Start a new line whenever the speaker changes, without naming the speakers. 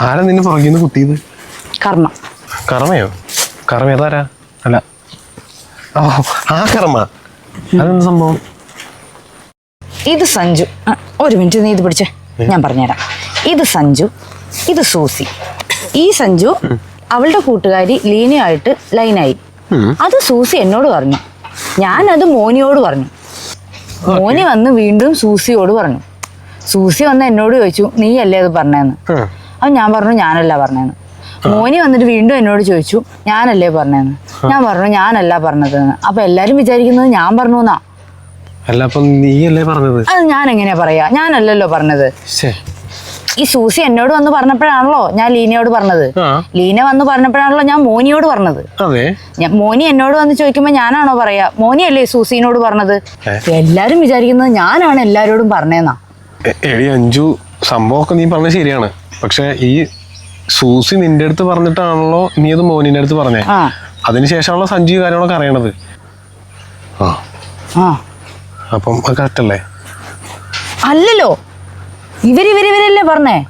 ആരാ നിന്നെ പുറകിന്ന് കുത്തിയത്?
കർമ്മ.
കർമ്മയോ? കർമ്മ ഏതാരാ? അല്ല. ഓ ആ കർമ്മ. അതെന്ത് സംഭവം?
ഇത് സഞ്ജു. ആ, ഒരു മിനിറ്റ് നീ ഇത് പിടിച്ചേ. ഞാൻ പറഞ്ഞുതരാം. ഇത് സഞ്ജു ഇത് സൂസി. ഈ സഞ്ജു അവളുടെ കൂട്ടുകാരി ലീനയായിട്ട് ലൈനായി. അത് സൂസി എന്നോട് പറഞ്ഞു. ഞാനത് മോനിയോട് പറഞ്ഞു. മോനി വന്ന് വീണ്ടും സൂസിയോട് പറഞ്ഞു. സൂസി വന്ന് എന്നോട് ചോദിച്ചു നീ അല്ലേ അത് പറഞ്ഞേന്ന്
ഉം.
അപ്പം ഞാൻ പറഞ്ഞു ഞാനല്ല പറഞ്ഞെന്ന്. മോനി വന്നിട്ട് വീണ്ടും എന്നോട് ചോദിച്ചു ഞാനല്ലേ പറഞ്ഞെന്ന്. ഞാൻ പറഞ്ഞു ഞാനല്ല പറഞ്ഞതെന്ന്. അപ്പൊ എല്ലാരും വിചാരിക്കുന്നത് ഞാൻ പറഞ്ഞു എന്നാ
അല്ല അപ്പൊ നീയല്ലേ പറഞ്ഞത്?
അത് ഞാൻ എങ്ങനെയാ പറയാ? ഞാനല്ലല്ലോ പറഞ്ഞത്. ഈ സൂസി എന്നോട് വന്ന് പറഞ്ഞപ്പോഴാണല്ലോ ഞാൻ ലീനയോട് പറഞ്ഞത്. ലീന വന്ന് പറഞ്ഞപ്പോഴാണല്ലോ ഞാൻ മോനിയോട് പറഞ്ഞത്. മോനി എന്നോട് വന്ന് ചോദിക്കുമ്പോ ഞാനാണോ പറയാ? മോനിയല്ലേ സൂസിനോട് പറഞ്ഞത്? എല്ലാരും വിചാരിക്കുന്നത് ഞാനാണ് എല്ലാരോടും പറഞ്ഞേന്നാ.
എടി അഞ്ചു സംഭവമൊക്കെ നീ പറഞ്ഞത് ശരിയാണ്. പക്ഷെ ഈ സൂസി നിന്റെ അടുത്ത് പറഞ്ഞിട്ടാണല്ലോ നീ അത് മോനിന്റെ അടുത്ത് പറഞ്ഞേ. അതിനുശേഷമാണല്ലോ സഞ്ജു ഈ കാര്യങ്ങളൊക്കെ അറിയണത്. ആ. അപ്പം കറക്റ്റ് അല്ലേ?
അല്ലല്ലോ. ഇവരിവരിവരല്ലേ പറഞ്ഞേ?